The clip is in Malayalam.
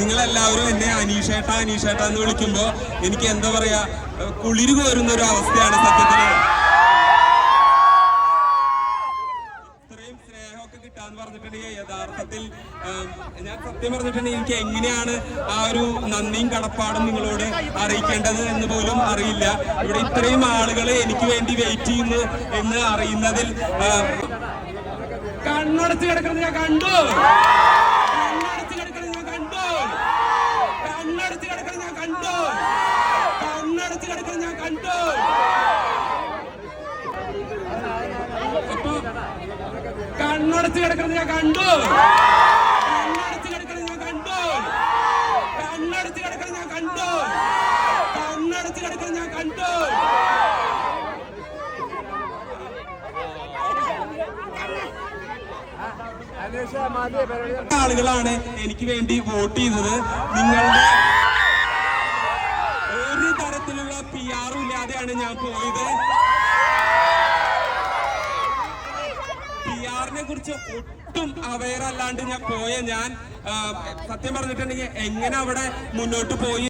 നിങ്ങളെല്ലാവരും എന്നെ അനീഷേട്ട അനീഷേട്ട എന്ന് വിളിക്കുമ്പോൾ എനിക്ക് എന്താ പറയാ കുളിര് കോരുന്ന ഒരു അവസ്ഥയാണ് സത്യത്തിൽ ഇത്രയും സ്നേഹമൊക്കെ കിട്ടാന്ന് പറഞ്ഞിട്ടുണ്ടെങ്കിൽ യഥാർത്ഥത്തിൽ ഞാൻ സത്യം പറഞ്ഞിട്ടുണ്ടെങ്കിൽ എനിക്ക് എങ്ങനെയാണ് ആ ഒരു നന്ദിയും കടപ്പാടും നിങ്ങളോട് അറിയിക്കേണ്ടത് എന്ന് പോലും അറിയില്ല. ഇവിടെ ഇത്രയും ആളുകൾ എനിക്ക് വേണ്ടി വെയിറ്റ് ചെയ്യുന്നു എന്ന് അറിയുന്നതിൽ കണ്ണടച്ച് കിടക്കുന്നത് ഞാൻ കണ്ടു കണ്ണടച്ച് കിടക്കുന്നത് ഞാൻ കണ്ടു കണ്ണടച്ച് കിടക്കുന്നത് ഞാൻ കണ്ടു കണ്ണടച്ച് കിടക്കുന്നത് ഞാൻ കണ്ടു അപ്പൊ കണ്ണടച്ച് കിടക്കുന്നത് ഞാൻ കണ്ടു. കണ്ണടച്ച് കിടക്കുന്നത് ഞാൻ കണ്ടു. കണ്ണടച്ച് കിടക്കുന്നത് ഞാൻ കണ്ടു. കണ്ണടച്ച് കിടക്കുന്നത് ഞാൻ കണ്ടു. ആളുകളാണ് എനിക്ക് വേണ്ടി വോട്ട് ചെയ്തത്. നിങ്ങളുടെ ഒരു തരത്തിലുള്ള പി ആറും ഇല്ലാതെയാണ് ഞാൻ പോയത്. കുറിച്ച് ഒട്ടും അവയർ അല്ലാണ്ട് ഞാൻ പോയ ഞാൻ സത്യം പറഞ്ഞിട്ടുണ്ടെങ്കിൽ എങ്ങനെ അവിടെ മുന്നോട്ട് പോയി